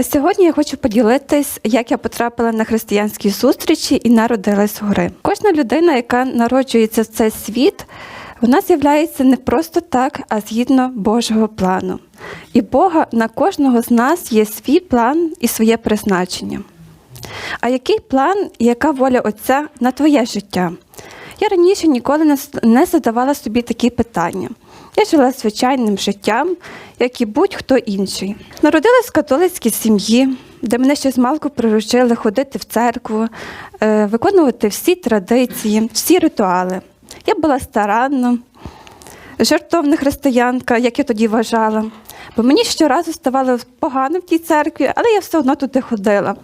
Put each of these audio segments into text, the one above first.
Сьогодні я хочу поділитись, як я потрапила на християнські зустрічі і народилась згори. Кожна людина, яка народжується в цей світ, вона з'являється не просто так, а згідно Божого плану. І Бога на кожного з нас є свій план і своє призначення. А який план і яка воля Отця на твоє життя? Я раніше ніколи не задавала собі такі питання. Я жила звичайним життям, як і будь-хто інший. Народилась в католицькій сім'ї, де мене ще з малку приручили ходити в церкву, е, виконувати всі традиції, всі ритуали. Я була старанна, жертовна християнка, як я тоді вважала. Бо мені щоразу ставало погано в тій церкві, але я все одно туди ходила.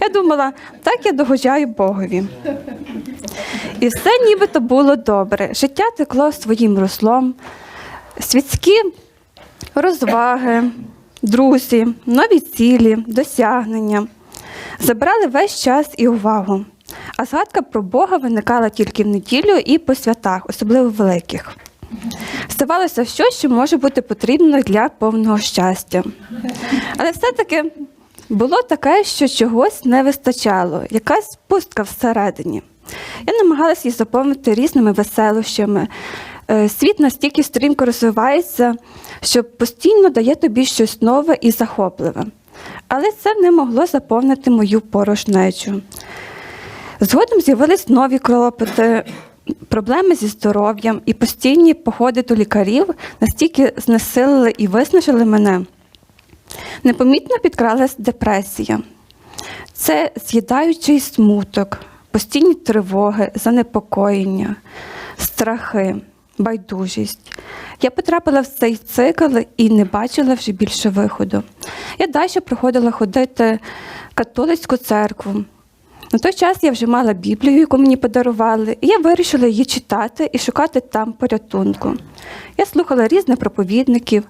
Я думала, так я догоджаю Богові. І все нібито було добре. Життя текло своїм руслом, світські розваги, друзі, нові цілі, досягнення. Забрали весь час і увагу. А згадка про Бога виникала тільки в неділю і по святах, особливо великих. Здавалося, що, що може бути потрібно для повного щастя. Але все-таки було таке, що чогось не вистачало, якась пустка всередині. Я намагалася її заповнити різними веселощами. Е, Світ настільки стрімко розвивається, що постійно дає тобі щось нове і захопливе. Але це не могло заповнити мою порожнечу. Згодом з'явились нові клопоти, проблеми зі здоров'ям і постійні походи до лікарів настільки знесилили і виснажили мене. Непомітно підкралась депресія. Це з'їдаючий смуток, постійні тривоги, занепокоєння, страхи, байдужість. Я потрапила в цей цикл і не бачила вже більше виходу. Я далі проходила ходити в католицьку церкву. На той час я вже мала Біблію, яку мені подарували, і я вирішила її читати і шукати там порятунку. Я слухала різних проповідників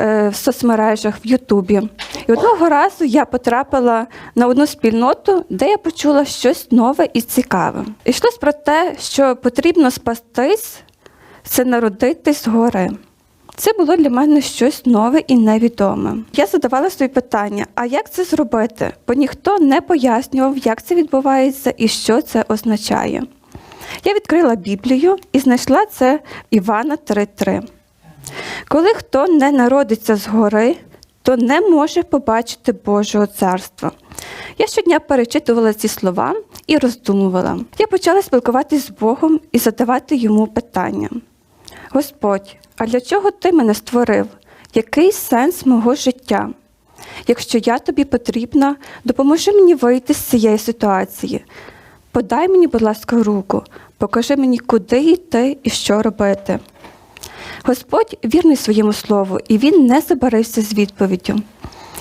е, в соцмережах, в Ютубі. І одного разу я потрапила на одну спільноту, де я почула щось нове і цікаве. Йшлось про те, що потрібно спастись, це народитись згори. Це було для мене щось нове і невідоме. Я задавала собі питання: а як це зробити? Бо ніхто не пояснював, як це відбувається і що це означає. Я відкрила Біблію і знайшла це Івана 3.3. Коли хто не народиться згори, то не може побачити Божого царства. Я щодня перечитувала ці слова і роздумувала. Я почала спілкуватися з Богом і задавати йому питання. Господь, а для чого ти мене створив? Який сенс мого життя? Якщо я тобі потрібна, допоможи мені вийти з цієї ситуації. Подай мені, будь ласка, руку, покажи мені, куди йти і що робити. Господь вірний своєму слову, і він не забарився з відповіддю.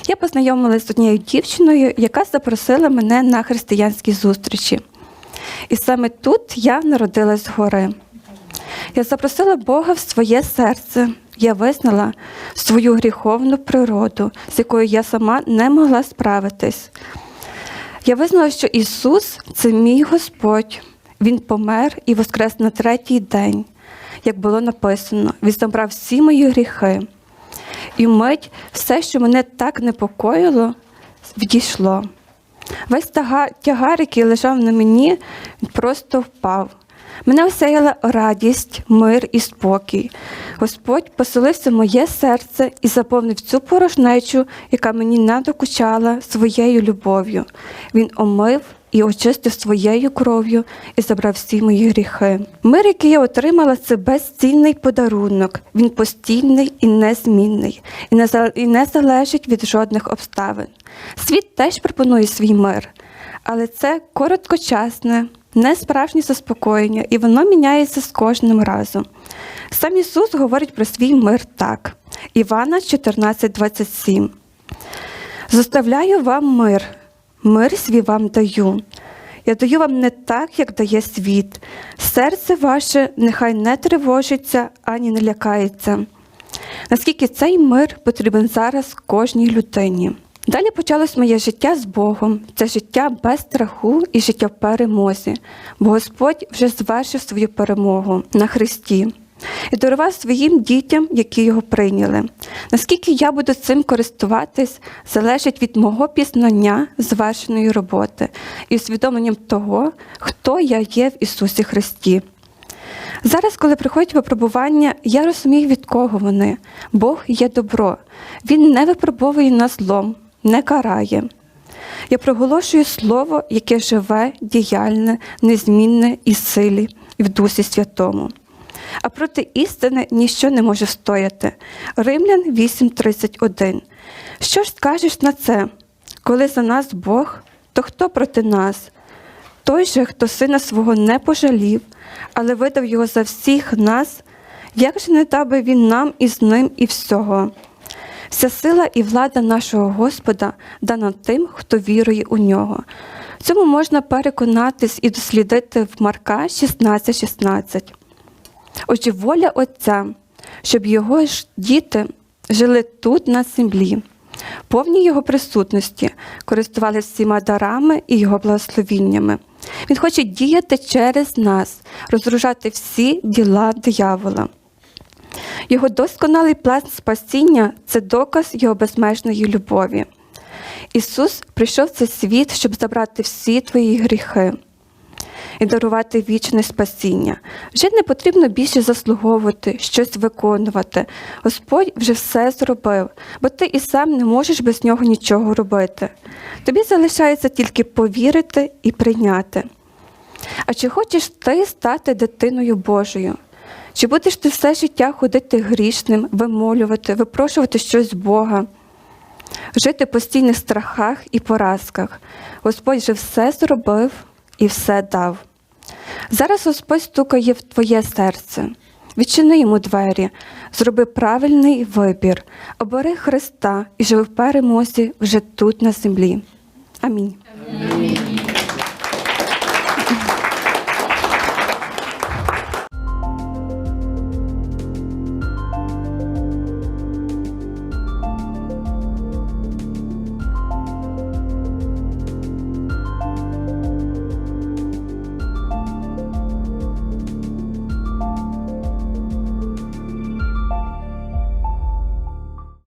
Я познайомилася з однією дівчиною, яка запросила мене на християнські зустрічі. І саме тут я народилась згори. Я запросила Бога в своє серце. Я визнала свою гріховну природу, з якою я сама не могла справитись. Я визнала, що Ісус це мій Господь. Він помер і воскрес на третій день, як було написано, Він забрав всі мої гріхи. І вмить все, що мене так непокоїло, відійшло. Весь тягар, який лежав на мені, просто впав. Мене осяяла радість, мир і спокій. Господь поселився в моє серце і заповнив цю порожнечу, яка мені надокучала своєю любов'ю. Він омив і очистив своєю кров'ю і забрав всі мої гріхи. Мир, який я отримала, це безцінний подарунок. Він постійний і незмінний, і не, залежить від жодних обставин. Світ теж пропонує свій мир, але це короткочасне, несправжнє заспокоєння, і воно міняється з кожним разом. Сам Ісус говорить про свій мир так. Івана 14:27. Заставляю вам мир, мир свій вам даю. Я даю вам не так, як дає світ. Серце ваше нехай не тривожиться ані не лякається. Наскільки цей мир потрібен зараз кожній людині. Далі почалось моє життя з Богом. Це життя без страху і життя в перемозі, бо Господь вже звершив свою перемогу на Христі. і дарував своїм дітям, які його прийняли. Наскільки я буду цим користуватись, залежить від мого пізнання звершеної роботи і усвідомленням того, хто я є в Ісусі Христі. Зараз, коли приходять випробування, я розумію, від кого вони. Бог є добро. Він не випробовує нас злом, не карає. Я проголошую слово, яке живе, діяльне, незмінне і силі і в Дусі Святому. А проти істини ніщо не може стояти. Римлян 8:31. Що ж скажеш на це? Коли за нас Бог, то хто проти нас? Той же, хто сина свого не пожалів, але видав його за всіх нас, як же не дав би він нам і з ним і всього? Вся сила і влада нашого Господа дана тим, хто вірує у нього. Цьому можна переконатись і дослідити в Марка 16,16. 16. Отже, воля Отця, щоб його ж діти жили тут на землі, повні його присутності, користувалися всіма дарами і його благословіннями. Він хоче діяти через нас, розгружати всі діла диявола. Його досконалий план спасіння це доказ його безмежної любові. Ісус прийшов в цей світ, щоб забрати всі твої гріхи і дарувати вічне спасіння. Вже не потрібно більше заслуговувати, щось виконувати. Господь вже все зробив, бо ти і сам не можеш без нього нічого робити. Тобі залишається тільки повірити і прийняти. А чи хочеш ти стати дитиною Божою? Чи будеш ти все життя ходити грішним, вимолювати, випрошувати щось Бога, жити в постійних страхах і поразках? Господь же все зробив і все дав. Зараз Господь стукає в твоє серце. Відчини йому двері, зроби правильний вибір, обери Христа і живи в перемозі вже тут на землі. Амінь. Амінь.